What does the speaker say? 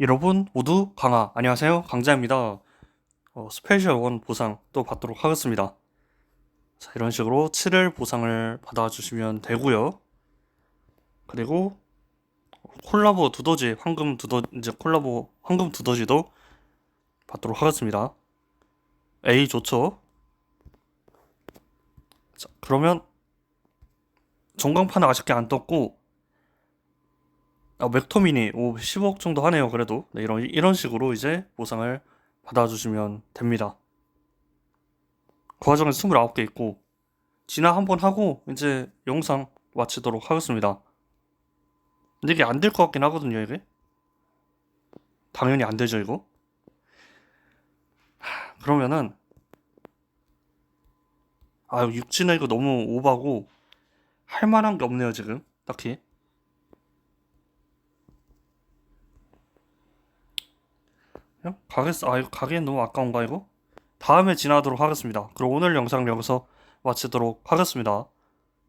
여러분 모두 강아 안녕하세요. 강자입니다. 어, 스페셜 원 보상 또 받도록 하겠습니다. 자 이런 식으로 7일 보상을 받아주시면 되고요. 그리고 콜라보 두더지 황금 두더 이제 콜라보 황금 두더지도 받도록 하겠습니다. A 좋죠? 자 그러면 전광판은 아쉽게 안 떴고 아, 맥토미니 오 10억 정도 하네요. 그래도 네, 이런 이런 식으로 이제 보상을 받아주시면 됩니다. 그 과정에 29개 있고 진화 한 번 하고 이제 영상 마치도록 하겠습니다. 근데 이게 안 될 것 같긴 하거든요. 이게 당연히 안 되죠 이거. 하, 그러면은 아 육진은 이거 너무 오바고 할 만한 게 없네요 지금 딱히. 그냥 가겠어. 아, 이거 가기엔 너무 아까운가, 이거? 다음에 진화하도록 하겠습니다. 그럼 오늘 영상 여기서 마치도록 하겠습니다.